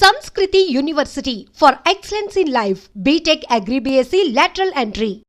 Samskriti University for excellence in life. BTech Agri BSc lateral entry.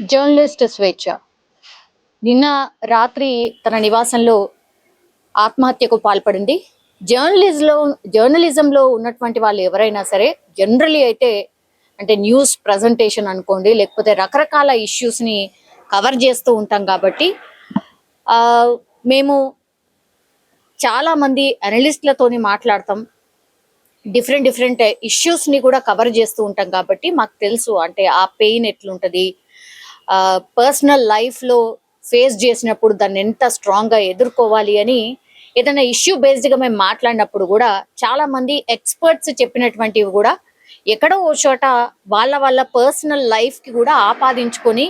Journalist Swecha. నిన్న రాత్రి తన నివాసంలో ఆత్మహత్యకు పాల్పడింది. జర్నలిజంలో జర్నలిజంలో ఉన్నటువంటి వాళ్ళు ఎవరైనా సరే జనరలీ అయితే అంటే న్యూస్ ప్రజెంటేషన్ అనుకోండి లేకపోతే రకరకాల ఇష్యూస్ని కవర్ చేస్తూ ఉంటాం కాబట్టి మేము చాలామంది అనలిస్ట్లతోని మాట్లాడతాం. డిఫరెంట్ డిఫరెంట్ ఇష్యూస్ని కూడా కవర్ చేస్తూ ఉంటాం కాబట్టి మాకు తెలుసు అంటే ఆ పెయిన్ ఎట్లుంటుంది పర్సనల్ లైఫ్లో ఫేస్ చేసినప్పుడు దాన్ని ఎంత స్ట్రాంగ్గా ఎదుర్కోవాలి అని ఏదైనా ఇష్యూ బేస్డ్గా మేము మాట్లాడినప్పుడు కూడా చాలా మంది ఎక్స్పర్ట్స్ చెప్పినటువంటివి కూడా ఎక్కడో ఓ చోట వాళ్ళ వాళ్ళ పర్సనల్ లైఫ్కి కూడా ఆపాదించుకొని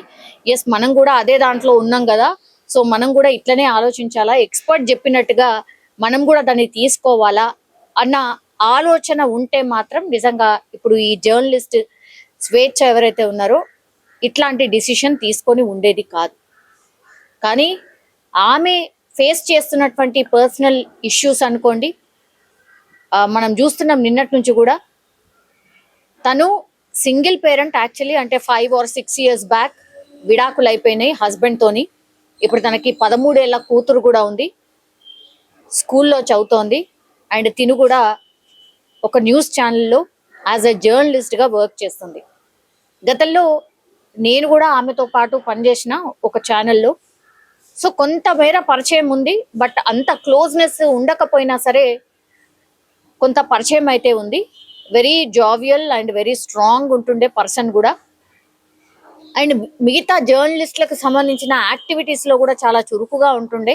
ఎస్ మనం కూడా అదే దాంట్లో ఉన్నాం కదా సో మనం కూడా ఇట్లనే ఆలోచించాలా? ఎక్స్పర్ట్ చెప్పినట్టుగా మనం కూడా దాన్ని తీసుకోవాలా? అన్న ఆలోచన ఉంటే మాత్రం నిజంగా ఇప్పుడు ఈ జర్నలిస్ట్ స్వేచ్ఛ ఎవరైతే ఉన్నారో ఇట్లాంటి డిసిషన్ తీసుకొని ఉండేది కాదు. కానీ ఆమె ఫేస్ చేస్తున్నటువంటి పర్సనల్ ఇష్యూస్ అనుకోండి మనం చూస్తున్నాం నిన్నటి నుంచి కూడా తను సింగిల్ పేరెంట్ యాక్చువల్లీ అంటే five or six years back విడాకులు అయిపోయినాయి హస్బెండ్ తోని. ఇప్పుడు తనకి పదమూడేళ్ళ కూతురు కూడా ఉంది. స్కూల్లో చదువుతోంది. అండ్ తిను కూడా ఒక న్యూస్ ఛానల్లో యాజ్ ఎ జర్నలిస్ట్గా వర్క్ చేస్తుంది. గతంలో నేను కూడా ఆమెతో పాటు పనిచేసిన ఒక ఛానల్లో సో కొంతమేర పరిచయం ఉంది బట్ అంత క్లోజ్నెస్ ఉండకపోయినా సరే కొంత పరిచయం అయితే ఉంది. Very jovial and very strong ఉంటుండే పర్సన్ కూడా. అండ్ మిగతా జర్నలిస్టులకు సంబంధించిన యాక్టివిటీస్లో కూడా చాలా చురుకుగా ఉంటుండే.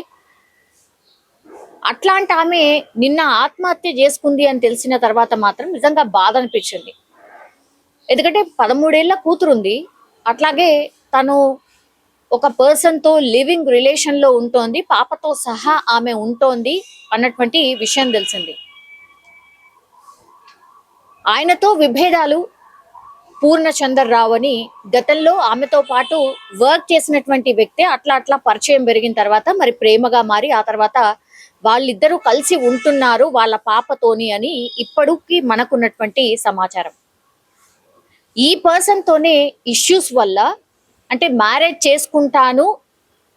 అట్లాంటి ఆమె నిన్న ఆత్మహత్య చేసుకుంది అని తెలిసిన తర్వాత మాత్రం నిజంగా బాధ అనిపించింది. ఎందుకంటే పదమూడేళ్ళ కూతురుంది. అట్లాగే తను ఒక పర్సన్తో లివింగ్ రిలేషన్లో ఉంటోంది పాపతో సహా ఆమె ఉంటోంది అన్నటువంటి విషయం తెలిసింది. ఆయనతో విభేదాలు పూర్ణచందర్ అని గతంలో ఆమెతో పాటు వర్క్ చేసినటువంటి వ్యక్తే అట్లా అట్లా పరిచయం పెరిగిన తర్వాత మరి ప్రేమగా మారి ఆ తర్వాత వాళ్ళిద్దరూ కలిసి ఉంటున్నారు వాళ్ళ పాపతోని అని ఇప్పటికీ మనకున్నటువంటి సమాచారం. ఈ పర్సన్తోనే ఇష్యూస్ వల్ల అంటే మ్యారేజ్ చేసుకుంటాను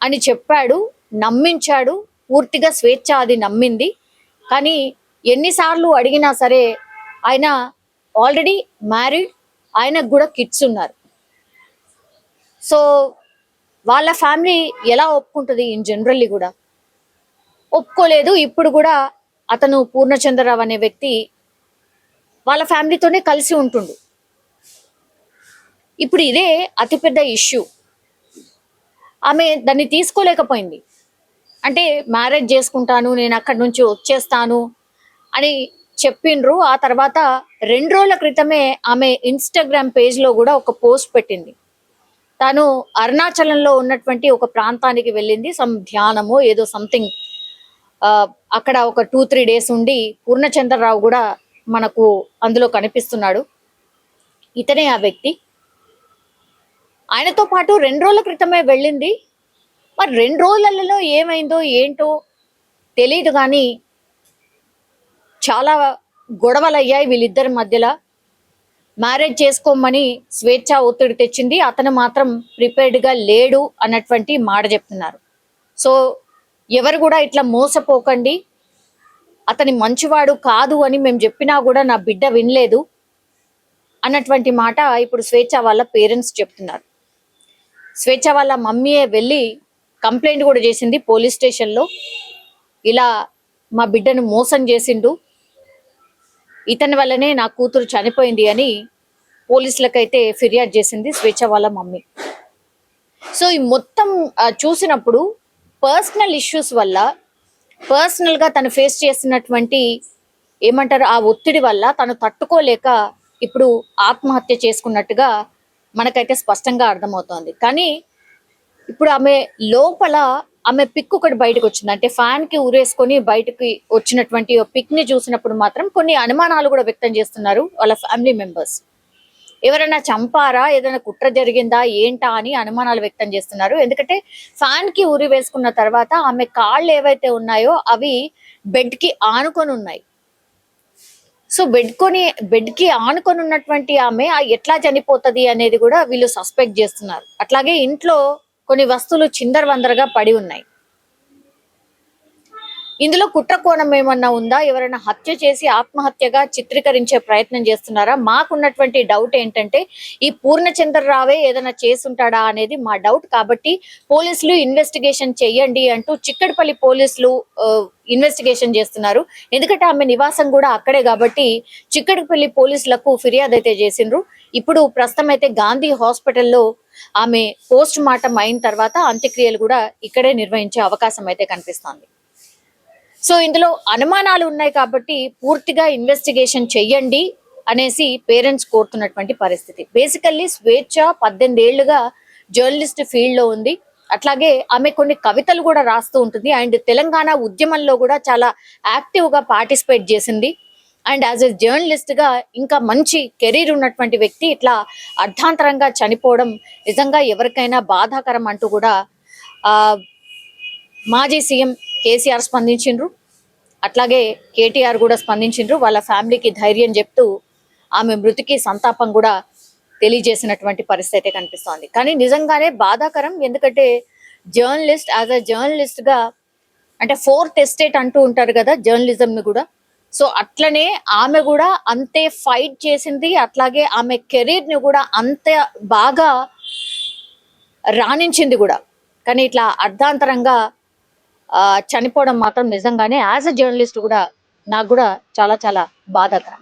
అని చెప్పాడు నమ్మించాడు పూర్తిగా స్వేచ్ఛ అది నమ్మింది. కానీ ఎన్నిసార్లు అడిగినా సరే ఆయన ఆల్రెడీ మ్యారీడ్ ఆయనకు కూడా కిడ్స్ ఉన్నారు. సో వాళ్ళ ఫ్యామిలీ ఎలా ఒప్పుకుంటుంది ఇన్ జనరల్లీ కూడా? ఒప్పుకోలేదు ఇప్పుడు కూడా అతను పూర్ణచంద్రరావు అనే వ్యక్తి వాళ్ళ ఫ్యామిలీతోనే కలిసి ఉంటుండు. ఇప్పుడు ఇదే అతిపెద్ద ఇష్యూ. ఆమె దాన్ని తీసుకోలేకపోయింది. అంటే మ్యారేజ్ చేసుకుంటాను నేను అక్కడి నుంచి వచ్చేస్తాను అని చెప్పిండ్రు. ఆ తర్వాత రెండు రోజుల క్రితమే ఆమె ఇన్స్టాగ్రామ్ పేజ్లో కూడా ఒక పోస్ట్ పెట్టింది. తాను అరుణాచలంలో ఉన్నటువంటి ఒక ప్రాంతానికి వెళ్ళింది. సమ్ ధ్యానమో ఏదో సంథింగ్. అక్కడ ఒక టూ త్రీ డేస్ ఉండి పూర్ణచంద్రరావు కూడా మనకు అందులో కనిపిస్తున్నాడు. ఇతనే ఆ వ్యక్తి. ఆయనతో పాటు రెండు రోజుల క్రితమే వెళ్ళింది. మరి రెండు రోజులలో ఏమైందో ఏంటో తెలియదు కానీ చాలా గొడవలు అయ్యాయి వీళ్ళిద్దరి మధ్యలో. మ్యారేజ్ చేసుకోమని స్వేచ్ఛ ఒత్తిడి తెచ్చింది. అతను మాత్రం ప్రిపేర్డ్గా లేడు అన్నటువంటి మాట చెప్తున్నారు. సో ఎవరు కూడా ఇట్లా మోసపోకండి. అతని మంచివాడు కాదు అని మేము చెప్పినా కూడా నా బిడ్డ వినలేదు అన్నటువంటి మాట ఇప్పుడు స్వేచ్ఛ వాళ్ళ పేరెంట్స్ చెప్తున్నారు. స్వేచ్ఛ వాళ్ళ మమ్మీయే వెళ్ళి కంప్లైంట్ కూడా చేసింది పోలీస్ స్టేషన్లో. ఇలా మా బిడ్డను మోసం చేసిండు. ఇతని వల్లనే నా కూతురు చనిపోయింది అని పోలీసులకైతే ఫిర్యాదు చేసింది స్వేచ్ఛ వాళ్ళ మమ్మీ. సో ఈ మొత్తం చూసినప్పుడు పర్సనల్ ఇష్యూస్ వల్ల పర్సనల్గా తను ఫేస్ చేసినటువంటి ఏమంటారు ఆ ఒత్తిడి వల్ల తను తట్టుకోలేక ఇప్పుడు ఆత్మహత్య చేసుకున్నట్టుగా మనకైతే స్పష్టంగా అర్థమవుతోంది. కానీ ఇప్పుడు ఆమె లోపల ఆమె పిక్ ఒకటి బయటకు వచ్చింది. అంటే ఫ్యాన్కి ఊరేసుకొని బయటకి వచ్చినటువంటి పిక్ని చూసినప్పుడు మాత్రం కొన్ని అనుమానాలు కూడా వ్యక్తం చేస్తున్నారు వాళ్ళ ఫ్యామిలీ మెంబర్స్ ఎవరైనా చంపారా? ఏదైనా కుట్ర జరిగిందా? ఏంటా? అని అనుమానాలు వ్యక్తం చేస్తున్నారు. ఎందుకంటే ఫ్యాన్కి ఊరి వేసుకున్న తర్వాత ఆమె కాళ్ళు ఏవైతే ఉన్నాయో అవి బెడ్కి ఆనుకొని ఉన్నాయి. సో బెడ్ కొని బెడ్కి ఆనుకొని ఉన్నటువంటి ఆమె ఎట్లా చనిపోతది అనేది కూడా వీళ్ళు సస్పెక్ట్ చేస్తున్నారు. అట్లాగే ఇంట్లో కొన్ని వస్తువులు చిందరవందరగా పడి ఉన్నాయి. ఇందులో కుట్ర కోణం ఏమన్నా ఉందా? ఎవరైనా హత్య చేసి ఆత్మహత్యగా చిత్రీకరించే ప్రయత్నం చేస్తున్నారా? మాకున్నటువంటి డౌట్ ఏంటంటే ఈ పూర్ణచంద్రరావే ఏదైనా చేసుంటాడా అనేది మా డౌట్ కాబట్టి పోలీసులు ఇన్వెస్టిగేషన్ చెయ్యండి అంటూ చిక్కడపల్లి పోలీసులు ఇన్వెస్టిగేషన్ చేస్తున్నారు. ఎందుకంటే ఆమె నివాసం కూడా అక్కడే కాబట్టి చిక్కడపల్లి పోలీసులకు ఫిర్యాదు అయితే చేసిండ్రు. ఇప్పుడు ప్రస్తుతం అయితే గాంధీ హాస్పిటల్లో ఆమె పోస్ట్ మార్టం అయిన తర్వాత అంత్యక్రియలు కూడా ఇక్కడే నిర్వహించే అవకాశం అయితే కనిపిస్తోంది. సో ఇందులో అనుమానాలు ఉన్నాయి కాబట్టి పూర్తిగా ఇన్వెస్టిగేషన్ చెయ్యండి అనేసి పేరెంట్స్ కోరుతున్నటువంటి పరిస్థితి. బేసికల్లీ స్వేచ్ఛ పద్దెనిమిది ఏళ్ళుగా జర్నలిస్ట్ ఫీల్డ్లో ఉంది. అట్లాగే ఆమె కొన్ని కవితలు కూడా రాస్తూ ఉంటుంది. అండ్ తెలంగాణ ఉద్యమంలో కూడా చాలా యాక్టివ్గా పార్టిసిపేట్ చేసింది. అండ్ యాజ్ ఎ జర్నలిస్ట్గా ఇంకా మంచి కెరీర్ ఉన్నటువంటి వ్యక్తి ఇట్లా అర్ధాంతరంగా చనిపోవడం నిజంగా ఎవరికైనా బాధాకరం అంటూ కూడా మాజీ సీఎం కేసీఆర్ స్పందించిండ్రు. అట్లాగే కేటీఆర్ కూడా స్పందించిండ్రు. వాళ్ళ ఫ్యామిలీకి ధైర్యం చెప్తూ ఆమె మృతికి సంతాపం కూడా తెలియజేసినటువంటి పరిస్థితి అయితే కనిపిస్తోంది. కానీ నిజంగానే బాధాకరం. ఎందుకంటే జర్నలిస్ట్ యాజ్ అ జర్నలిస్ట్గా అంటే ఫోర్త్ ఎస్టేట్ అంటూ ఉంటారు కదా జర్నలిజంని కూడా. సో అట్లనే ఆమె కూడా అంతే ఫైట్ చేసింది. అట్లాగే ఆమె కెరీర్ని కూడా అంతే బాగా రాణించింది కూడా. కానీ ఇట్లా అర్ధాంతరంగా చనిపోవడం మాత్రం నిజంగానే యాజ్ అ జర్నలిస్ట్ కూడా నాకు కూడా చాలా చాలా బాధాకరం.